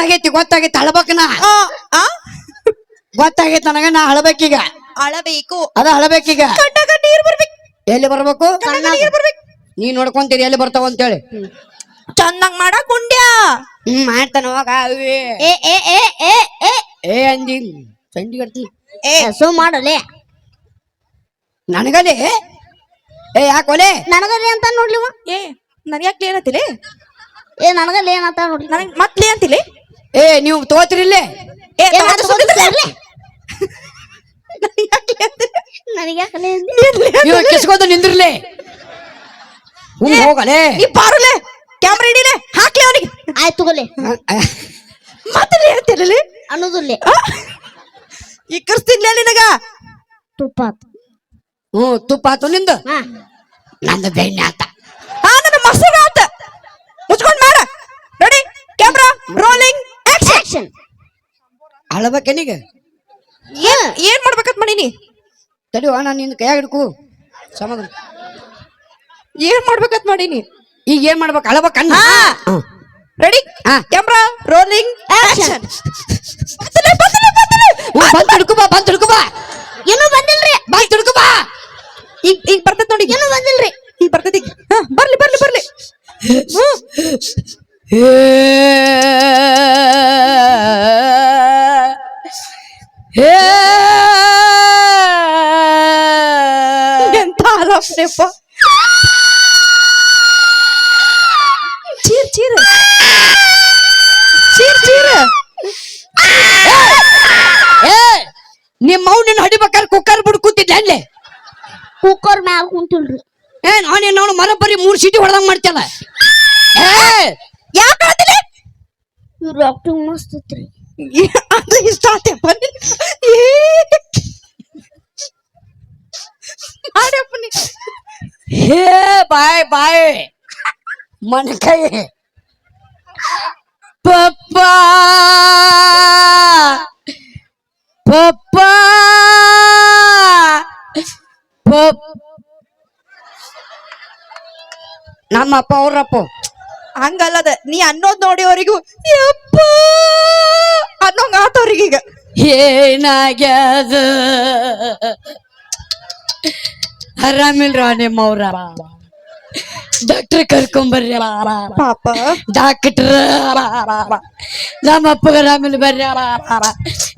ಗೊತ್ತಾಗೈತಿ ಗೊತ್ತಾಗೈತಿ ಅಳ್ಬೇಕ ನಾ? ಗೊತ್ತಾಗೈತಿ ನನಗ ನಾ ಅಳ್ಬೇಕೀಗ ಅಳಬೇಕು. ಅದ ಅಳಬೇಕೀಗ ಎಲ್ಲಿ ಬರ್ಬೇಕು? ನೀ ನೋಡ್ಕೊಂತೀರಿ ಎಲ್ಲಿ ಬರ್ತಾವ ಅಂತೇಳಿ. ಚಂದಂಗ್ ಮಾಡಕ್ ಗುಂಡ್ಯ ಹ್ಮ್ ಮಾಡ್ತಾನ ಹೋಗ ಏ ಏ ಏ ಏ ಏ. ಏ ಅಂದಿ. ಕಟ್ತಿ. ಏ. ಸು ಮಾಡಲೆ. ನನಗಲೆ? ಏ ಯಾಕೋಲೆ ನನಗಲ್ಲಿ ಅಂತ ನೋಡ್ಲಿವ? ಏ ನನ್ ಯಾಕೆ ಏನಂತಿಲಿ ಏ ನನಗಲ್ಲಿ ಏನಂತ ನೋಡ್ಲಿ? ನನಗೆ ಮತ್ಲಿ ಅಂತಿಲಿ? ಏ ನೀವು ತಗೋತಿರಿಲ್ಲೇ ಏ ನೀವು? ಕಿಸ್ಕೊಂತ ನಿಂದಿರ್ಲಿ ಹ್ಮ್ ಹೋಗಲೇ? ನೀ ಬಾರಲೆ ಕ್ಯಾಮ್ರಾ ಹಿಡಿಲೆ ಹಾಕ್ಲಿ ಅವನಿಗೆ. ಆಯ್ತು ತಗೋಲೆ. ಮತ್ತೆ ಹೇಳ್ತಿರಲಿ ಅನ್ನೋದಿಲ್ಲ. ಈ ಕರ್ಸ್ತಿನ್ಲೇ ನಿನಗ. ತುಪ್ಪ. ಹ್ಮ್ ತುಪ್ಪ ಆತು ನಿಂದು ನಂದು ಬೆಣ್ಣೆ ಆತ. ಹಾ ನನ್ನ ಮೊಸರು ಆತ. ಮುಚ್ಕೊಂಡ್ ಮಾಡ. ರೆಡಿ? ಕ್ಯಾಮ್ರಾ ರೋಲಿಂಗ್ ಆಕ್ಷನ್ ಅಳಬೇಕೆ ಅಳ್ಬೇಕೇನೀಗ ಏನ್ ಏನ್ ಮಾಡ್ಬೇಕಂತ ಮಾಡೀನಿ ತಡಿವ ನಾನು ನಿನ್ನ ಕೈಯಾಗ ಹಿಡ್ಕು. ಸಮಾಧಾನ. ಏನ್ ಮಾಡ್ಬೇಕಂತ ಮಾಡೀನಿ ಈಗ ಏನ್ ಮಾಡ್ಬೇಕು? ಅಳಬೇಕನ್ನ ರೆಡಿ. ಕ್ಯಾಮ್ರಾ ರೋಲಿಂಗ್ ಆಕ್ಷನ್ ಬಂದ್ ಹಿಡ್ಕು ಬಾ ಬಂದ್ ಹಿಡ್ಕು ಬಾ. ಏನೂ ಬಂದಿಲ್ರಿ. ಬಂದ್ ಹಿಡ್ಕು ಬಾ. ಈಗ ಈಗ ಬರ್ತೈತ್ ನೋಡಿ. ಏನೂ ಬಂದಿಲ್ರಿ. ಈಗ ಬರ್ತೈತಿ ಈಗ. ಹಾ, ಬರ್ಲಿ ಬರ್ಲಿ ಬರ್ಲಿ. ಹ್ಮ್. ಎಂತ ಆಲಾಪನೆಪ್ಪ ಚೀರ್ ಚೀರ್ ಚೀರ್ ಚೀರ್ ನಿಮ್ಮ ನಿನ್ನ ಹೊಡಿಬೇಕಾದ್ರೆ ಕುಕ್ಕರ್ ಬಿಡ್ ಕೂತಿದ್ದೆ ಅಲ್ಲೇ. ಕುಕ್ಕರ್ ಮ್ಯಾಲ ಕುಂತಿಲ್ರಿ. ಏ ನಾನು ನಾವು ಮರ ಬರೀ ಮೂರು ಸೀಟಿ ಹೊಡೆದಂಗ್ ಮಾಡ್ತಲ್ಲ ಏ या का दिले यू डॉक्टर मस्त उतरे आता ही जाते पण अरे पण हे बाय बाय मन काय पप्पा पप्पा पप ನಮ್ಮ ಅಪ್ಪ ಅವ್ರಪ್ಪ ಹಂಗಲ್ಲದ ನೀ ಅನ್ನೋದ್ ನೋಡಿ ಅವರಿಗೂ ಯಪ್ಪ! ಅನ್ನೋಂಗ ಆತವ್ರಿಗೆ ಈಗ. ಏನಾಗ್ಯದ? ಆರಾಮಿಲ್ರ ನಿಮ್ಮವ್ರ? ಡಾಕ್ಟರ್ ಕರ್ಕೊಂಬರ್ರಿ. ಪಾಪ. ಡಾಕ್ಟರ್. ನಮ್ಮ ಅಪ್ಪಗ ಆರಾಮಿಲ್ಲ ಬರ್ರಿ.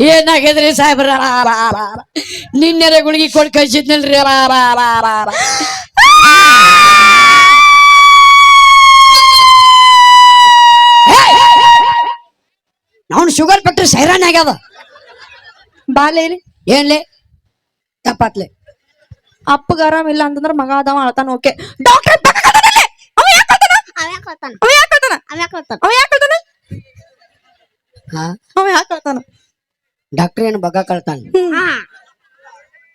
ಏನಾಗ್ಯದ್ರಿ ಸಾಹೇಬ್ರ? ನಿನ್ನೆರೆ ಗುಳಿಗೆ ಕೊಡ್ ಕಳ್ಸಿದ್ನಲ್ರಿ. ಅವ್ನು ಶುಗರ್ ಫ್ಯಾಕ್ಟ್ರಿ ಸೈರಾನ್ ಆಗ್ಯಾವ. ಬಾಲೆ ಏನ್ಲೆ ತಪ್ಪಾತ್ಲೆ. ಅಪ್ಪಗ ಆರಾಮ ಇಲ್ಲ ಅಂತಂದ್ರ ಮಗ ಅದಾವ ಅಳ್ತಾನ ಓಕೆ. ಡಾಕ್ಟರ್ ಡಾಕ್ಟರ್ ಏನು ಬಗ ಕಳ್ತಾನ?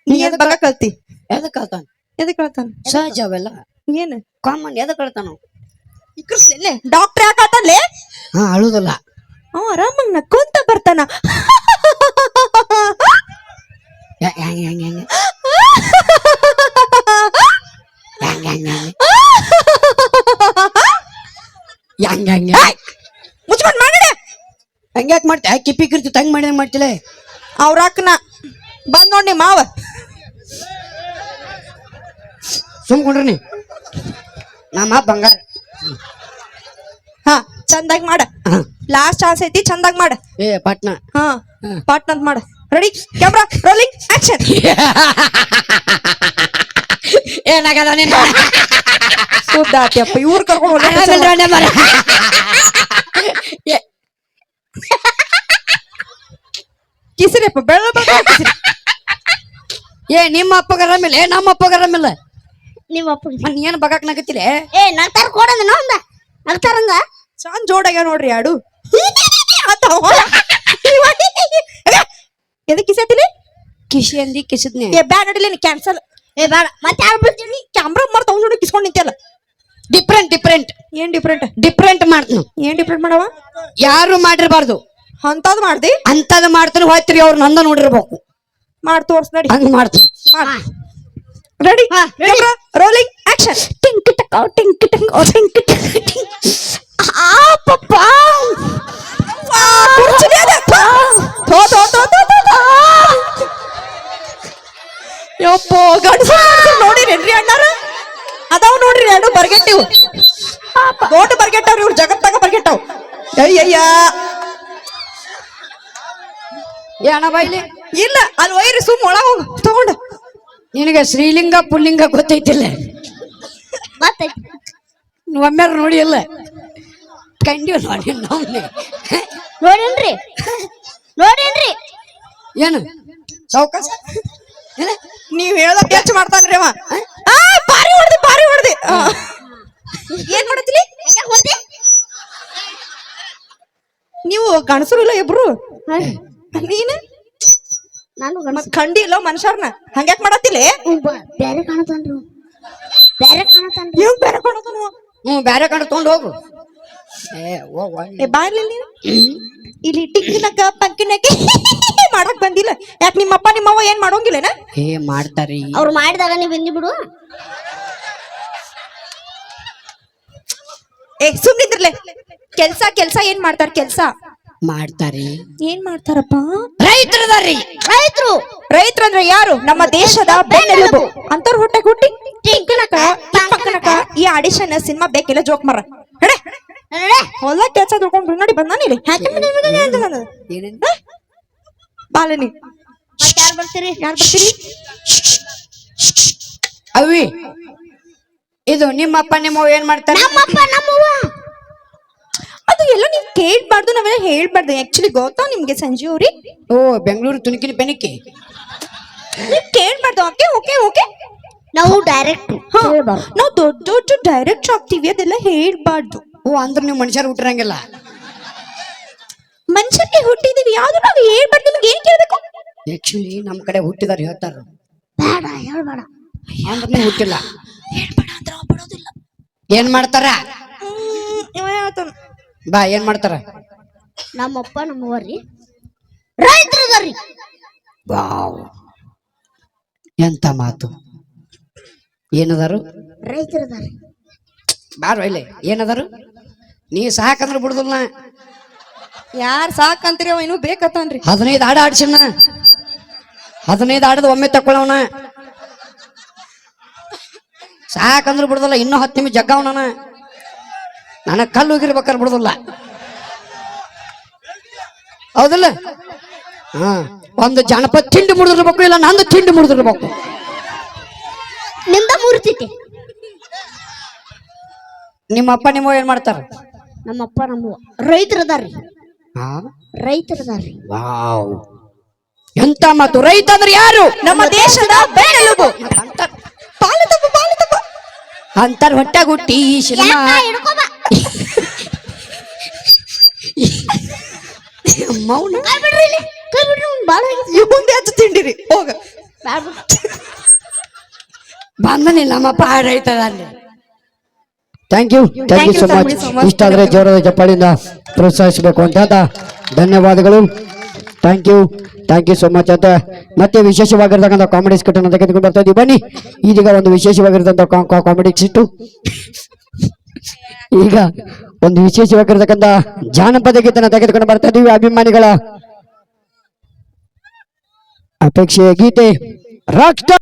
ನೀ ಎದ ಬಗ್ಗ ಕಳ್ತಿ? ಎದಕ್ ಕಳ್ತಾನ? ಎದಕ್ ಕಳ್ತಾನ? ಸಹಜ ಅವೆಲ್ಲ. ಏನು? ಕಾಮನ್ ಎದಕ್ ಕಳ್ತಾನ? ಡಾಕ್ಟರ್ ಯಾಕೆ ಹಾ ಅಳುದಲ್ಲ. ಅವ ಆರಾಮಾಗಿ ನಕ್ಕೊಂತ ಬರ್ತಾನ. ಮುಚ್ಕೊಂಡು ಮಾಡಿದೆ ಹಂಗ್ಯಾಕೆ ಮಾಡ್ತೆ? ಕಿಪ್ಪಿ ಕಿರ್ತಿ ತಂಗ್ ಮಾಡಿ ಮಾಡ್ತಿಲ್ಲ ಅವ್ರ ಅಕ್ಕನ ಬಂದ್ ನೋಡಿ ಮಾವ. ಸುಮ್ಕೊಂಡ್ರಿ ನೀ. ನಮ್ಮ ಬಂಗಾರ. ಹಾ ಚಂದಾಗಿ ಮಾಡ. ಲಾಸ್ಟ್ ಚಾನ್ಸ್ ಐತಿ ಚಂದಾಗ್ ಮಾಡ. ಏ ಪಟ್ನ. ಹಾ ಪಟ್ನ ಅಂತ ಮಾಡ. ರೆಡಿ ಕ್ಯಾಮ್ರಾ ರೋಲಿಂಗ್ ಆಕ್ಷನ್ ಏನಾಗದ ನೀನ್. ಸುದ್ದಾತ್ಯಪ್ಪ ಇವ್ರು ಕರ್ಕೊಂಡು. ಏ, ಕಿಸಿರಿಯಪ್ಪ ಬೆಳ್ಳ ಏ ನಿಮ್ಮ ಅಪ್ಪಗ ಆರಾಮಿಲ್ಲ ಏ ನಮ್ಮ ಅಪ್ಪಗ ಆರಾಮಿಲ್ಲ ನಿಮ್ಮ ಅಪ್ಪ ಮನ್ ಏನ್ ಬಗಾಕ್ ನಗತಿಲೆ ಏ ನಗ್ತಾರ ಕೊಡಂದ ನೋಂದ ನಗ್ತಾರಂದ ಚಂದ ಜೋಡಾಗ್ಯಾವ ನೋಡ್ರಿ ಆಡು. ಎದಕ್ ಕಿಸತಿಲಿ? ಕಿಶಿ ಅಂದಿ ಕಿಸಿದ್ನೆ. ಏ ಬ್ಯಾಡ ನಡಿಲಿ ಕ್ಯಾನ್ಸಲ್ ಏ ಬ್ಯಾಡ. ಮತ್ತೆ ಯಾರು ಕ್ಯಾಮ್ರಾ ಮಾಡ್ತಾ ಅವ್ನ ನೋಡಿ ಕಿಸ್ಕೊಂಡ್ ನಿಂತಿಯಲ್ಲ. ಡಿಫ್ರೆಂಟ್ ಡಿಫ್ರೆಂಟ್ ಏನ್ ಡಿಫ್ರೆಂಟ್ ಡಿಫ್ರೆಂಟ್ ಮಾಡ್ತೀನಿ ಏನ್ ಡಿಫ್ರೆಂಟ್ ಮಾಡವ? ಯಾರು ಮಾಡಿರ್ಬಾರ್ದು. ಅಂತದ್ ಮಾಡ್ದಿ? ಅಂತದ್ ಮಾಡ್ತೀನಿ ಹೋಯ್ತ್ರಿ ಅವ್ರು ನಂದ ನೋಡಿರ್ಬೇಕು. ಮಾಡಿ ತೋರ್ಸ್ ನಡಿ. ಹಂಗ್ ಮಾಡ್ತೀನಿ. ಮಾಡ್. ರೆಡಿ ರೋಲಿಂಗ್ ಆಕ್ಷನ್ ಟಿಂಕ್ ಟಕ್ ಟಿಂಕ್ ಟಕ್ ಟಿಂಕ್ ಆ ಪಪ್ಪ ಯಪ್ಪ ಗಂಡಸ ನೋಡಿರೇನ್ರಿ ಅಣ್ಣಾರ? ಅದಾವ ನೋಡ್ರಿ ಎರಡು ಬರ್ಗೆಟ್ಟಿವು. ದೊಡ್ಡ ಬರ್ಗೆಟ್ಟವ್ರಿ ಇವ್ರು ಜಗತ್ತಾಗ ಬರ್ಗೆಟ್ಟವ್. ಅಯ್ಯಯ್ಯ. ಏನ ಬೈಲಿ ಇಲ್ಲ. ಅಲ್ಲಿ ಒಯ್ರಿ ಸುಮ್ ಒಳಗ ಹೋಗು. ತಗೊಂಡು. ನಿನಗೆ ಶ್ರೀಲಿಂಗ ಪುಲ್ಲಿಂಗ ಗೊತ್ತೈತಿಲ್ಲ. ಮತ್ತೆ ಒಮ್ಮೆ ನೋಡಿ ಇಲ್ಲ ಕಂಡಿವ್ ನೋಡಿ ನೋಡಿ ನೋಡೇನ್ರಿ. ನೋಡೇನ್ರಿ. ಏನು? ಚೌಕಾಸ ಏನ? ನೀವ್ ಹೇಳ್ದ ಕೆಚ್ ಮಾಡ್ತಾನ್ರಿ ಅವ. ಆ, ಬಾರಿ ಹೊಡ್ದಿ ಬಾರಿ ಹೊಡ್ದಿ. ಆ. ಏನ್ ಮಾಡತ್ತೀರಿ? ನೀವು ಗಣಸರು ಇಲ್ಲ ಇಬ್ರು? ನೀನು? ನಾನು ಮತ್ ಖಂಡಿ ಇಲ್ಲ ಮನುಷ್ಯರ್ನ ಹಂಗ್ಯಾಕ್ ಮಾಡತ್ತಿಲ್ಲ ಬ್ಯಾರೆ ಕಾಣತಾನ್ರಿ ಇವ. ಬ್ಯಾರೆ ಕಾಣತಾನ್ರಿ ಇವ್ ಬೇರೆ ಕಾಣತನು ಹ್ಞೂ ಬ್ಯಾರೆ ಕಡೆ ತೊಗೊಂಡು ಹೋಗು. ಏ ಹೋಗ್. ಏ ಬಾರ್ಲಿ ನೀನು. ಇಲ್ಲಿ ಟಿಕ್ಕಿನಕ ಪಂಕಿನಕ ಮಾಡಕ್ ಬಂದಿಲ್ಲ. ಯಾಕೆ ನಿಮ್ಮಪ್ಪ ನಿಮ್ಮವ್ವ ಏನ್ ಮಾಡೋಂಗಿಲ್ಲನ? ಏ ಮಾಡ್ತಾರಿ ಅವ್ರು ಮಾಡಿದಾಗ ನೀವ್ ಬಂದಿ ಬಿಡು. ಏ ಸುಮ್ನಿದ್ರಲೆ ಕೆಲ್ಸ ಕೆಲ್ಸ ಏನ್ ಮಾಡ್ತಾರ ಕೆಲ್ಸ? ಮಾಡ್ತಾರಿ ಏನ್ ಮಾಡ್ತಾರಪ್ಪ? ರೈತರದಾರಿ ರೈತರು. ರೈತರಂದ್ರೆ ಯಾರು? ನಮ್ಮ ದೇಶದ ಬೆನ್ನೆಲುಬು. ಅಂತವ್ರ ಹೊಟ್ಟೆ ಹುಟ್ಟಿ ಟಿಂಕನಕ ಪಕ್ಕನಕ ಈ ಆಡಿಷನ್ ಸಿನಿಮಾ ಬೇಕಿಲ್ಲ ಜೋಕ್ ಮರ. ಹೊಲ ಕೆಲ್ಸ ದುಡ್ಕೊಂಡು ನೋಡಿ ಬಂದಾನ ಇಲ್ಲಿ? ಹಾಕಿ ಏನೇನ್? ಯಾರ್ ಬರ್ತೀರಿ? ಯಾರು ಬರ್ತೀರಿ? ಅವಿ ಇದು ನಿಮ್ಮಪ್ಪ ನಿಮ್ಮವ್ವ ಏನ್ ಮಾಡ್ತಾರೆ? ನಮ್ಮಪ್ಪ ನಮ್ಮವ್ವ. ಅದು ಎಲ್ಲ ನೀವು ಕೇಳ್ಬಾರ್ದು ನಾವೆಲ್ಲ ಹೇಳ್ಬಾರ್ದು. ಆಕ್ಚುಲಿ ಗೊತ್ತಾ ನಿಮ್ಗೆ ಸಂಜೆ ಅವ್ರಿ? ಓ ಬೆಂಗಳೂರು ತುಣುಕಿನ ಬೆನಿಕೆ. ನೀವ್ ಕೇಳ್ಬಾರ್ದು ಓಕೆ ಓಕೆ ಓಕೆ. ನಾವು ಡೈರೆಕ್ಟ್ ನಾವು ದೊಡ್ಡ ದೊಡ್ಡ ಡೈರೆಕ್ಟ್ ಆಗ್ತೀವಿ ಅದೆಲ್ಲ ಹೇಳ್ಬಾರ್ದು. ಓ ಅಂದ್ರೆ ನೀವು ಮನುಷ್ಯರು ಹುಟ್ಟಿರಂಗಿಲ್ಲ? ಮನುಷ್ಯಕ್ಕೆ ಹುಟ್ಟಿದೀವಿ. ಯಾವ್ದು ನಾವು ಹೇಳ್ಬಾರ್ದು. ನಿಮ್ಗೆ ಏನ್ ಕೇಳಬೇಕು? ಆಕ್ಚುಲಿ ನಮ್ ಕಡೆ ಹುಟ್ಟಿದಾರ ಹೇಳ್ತಾರ ಬೇಡ ಹೇಳ್ಬೇಡ. ಅಂದ್ರೆ ಹುಟ್ಟಿಲ್ಲ. ಹೇಳ್ಬೇಡ ಅಂದ್ರೆ ಅವ್ ಬಿಡೋದಿಲ್ಲ. ಏನ್ ಮಾಡ್ತಾರ? ಹ್ಮ್, ಇವ ಹೇಳ್ತಾನ. ಬಾ ಏನ್ ಮಾಡ್ತಾರ? ನಮ್ಮಪ್ಪ ರೈತರು ಅದಾರ್ರಿ ವಾವ್. ಎಂತ ಮಾತು. ಏನದಾರು? ರೈತರು ಅದಾರ್ರಿ ಬಾರ ಇಲ್ಲಿ. ಏನದಾರು? ನೀ ಸಾಕಂದ್ರೆ ಬಿಡುದಿಲ್ಲ. ಯಾರ್ ಸಾಕಂತೀರಿ ಅವ? ಇನ್ನೂ ಬೇಕತ್ತಾನ್ರಿ. ಹದಿನೈದು ಆಡ ಆಡ್ಸಿನ ಹದಿನೈದು ಆಡದ ಒಮ್ಮೆ ತಕ್ಕೊಳ್ಳವನ ಸಾಕಂದ್ರೆ ಬಿಡುದಿಲ್ಲ ಇನ್ನೂ ಹತ್ತು ನಿಮಿಷ ಜಗ್ಗವನ ನನಗೆ ಕಲ್ಲು ಹೋಗಿರ್ಬೇಕಾದ್ರೆ ಬಿಡುದಿಲ್ಲ. ಹೌದಿಲ್ಲ? ಹಾ ಒಂದು ಜನಪದ ತಿಂಡಿ ಮುಡಿದಿರ್ಬೇಕು ಇಲ್ಲ ನಂದು ತಿಂಡಿ ಮುಡಿದಿರ್ಬೇಕು ನಿಂದ ಮುರಿತೈತಿ ನಿಮ್ಮ ಅಪ್ಪ ನಿಮ್ಮ ಏನ್ ಮಾಡ್ತಾರ? ನಮ್ಮಪ್ಪ ನಮ್ಮ ರೈತರು ಅದಾರ್ರಿ ಹಾ ರೈತರು ಅದಾರ್ರಿ ವಾವ್. ಎಂತ ಮಾತು? ರೈತ ಅಂದ್ರೆ ಯಾರು? ನಮ್ಮ ದೇಶದ ಬೆನ್ನೆಲುಬು ಅಂತಾರ ಪಾಲು ತಪ್ಪು ಪಾಲು ತಪ್ಪು ಅಂತಾರ ಹೊಟ್ಟೆ ಹುಟ್ಟಿ ಈ ಸಿನಿಮಾ ಮೌನ. ಕೈ ಬಿಡ್ರಿ ಕೈ ಬಿಡ್ರಿ ಅವ್ನ್ ಬಾಳ ಆಗೈತಿ. ಮುಂದೆ ಹಚ್ಚ ತಿಂಡಿರಿ. ಹೋಗ. ಬ್ಯಾಡ ನಮ್ಮ ಪಾಡ ನಮ್ಮಪ್ಪ ರೈತ ಅಲ್ಲಿ thank you thank you so much you so much. ಇಷ್ಟ ಆದ್ರೆ ಜೋರದ ಚಪ್ಪಾಳಿಂದ ಪ್ರೋತ್ಸಾಹಿಸಬೇಕು ಅಂತ ಹೇಳ್ತಾ ಧನ್ಯವಾದಗಳು. Thank you thank you so much ಅಂತ. ಮತ್ತೆ ವಿಶೇಷವಾಗಿರ್ತಕ್ಕಂಥ ಕಾಮಿಡಿ ಸ್ಕಿಟ್ ಅನ್ನು ತೆಗೆದುಕೊಂಡು ಬರ್ತಾ ಇದ್ದೀವಿ ಬನ್ನಿ. ಇದೀಗ ಒಂದು ವಿಶೇಷವಾಗಿರ್ತಕ್ಕಂಥ ಕಾಮಿಡಿ ಸ್ಕಿಟ್ಟು ಈಗ ಒಂದು ವಿಶೇಷವಾಗಿರ್ತಕ್ಕಂಥ ಜಾನಪದ ಗೀತನ ತೆಗೆದುಕೊಂಡು ಬರ್ತಾ ಇದ್ದೀವಿ ಅಭಿಮಾನಿಗಳ. ಅಪೇಕ್ಷೆಯ ಗೀತೆ. Rock star